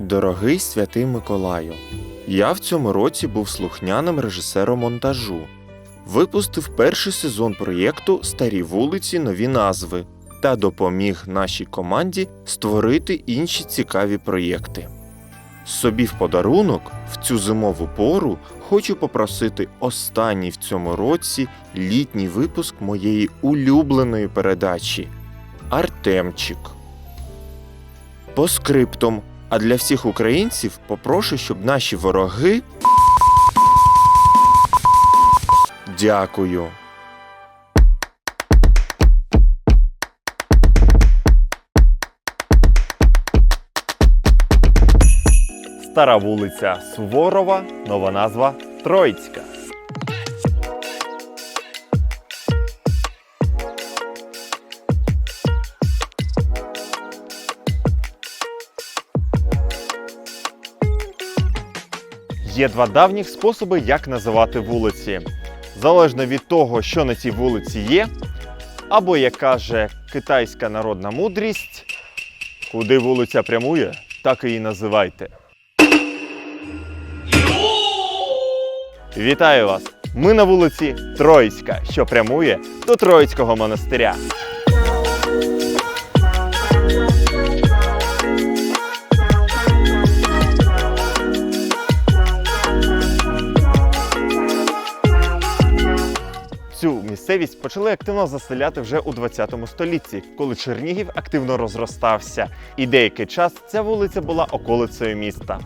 Дорогий святий Миколаю, я в цьому році був слухняним режисером монтажу. Випустив перший сезон проєкту Старі вулиці, нові назви та допоміг нашій команді створити інші цікаві проєкти. Собі в подарунок в цю зимову пору хочу попросити останній в цьому році літній випуск моєї улюбленої передачі Артемчик. По скриптум. А для всіх українців попрошу, щоб наші вороги. Дякую. Стара вулиця Суворова, нова назва Троїцька. Є два давніх способи, як називати вулиці. Залежно від того, що на цій вулиці є, або як каже китайська народна мудрість, куди вулиця прямує, так і називайте. Вітаю вас! Ми на вулиці Троїцька, що прямує до Троїцького монастиря. Цю місцевість почали активно заселяти вже у 20 столітті, коли Чернігів активно розростався, і деякий час ця вулиця була околицею міста.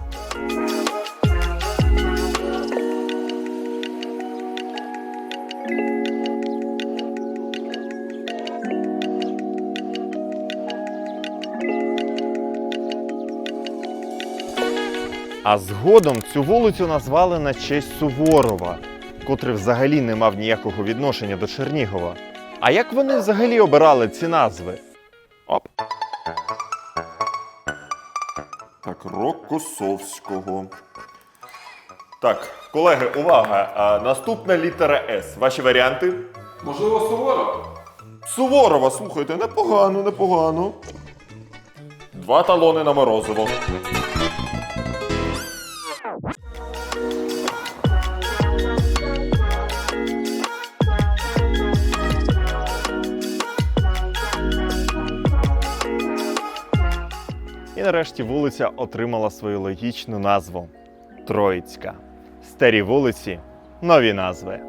А згодом цю вулицю назвали на честь Суворова, котрий взагалі не мав ніякого відношення до Чернігова. А як вони взагалі обирали ці назви? Оп. Так, Рокосовського. Так, колеги, увага! А, наступна літера С. Ваші варіанти? Можливо, Суворов? Суворова, слухайте, непогано, непогано. Два талони на морозиво. Нарешті вулиця отримала свою логічну назву Троїцька. Старі вулиці, нові назви.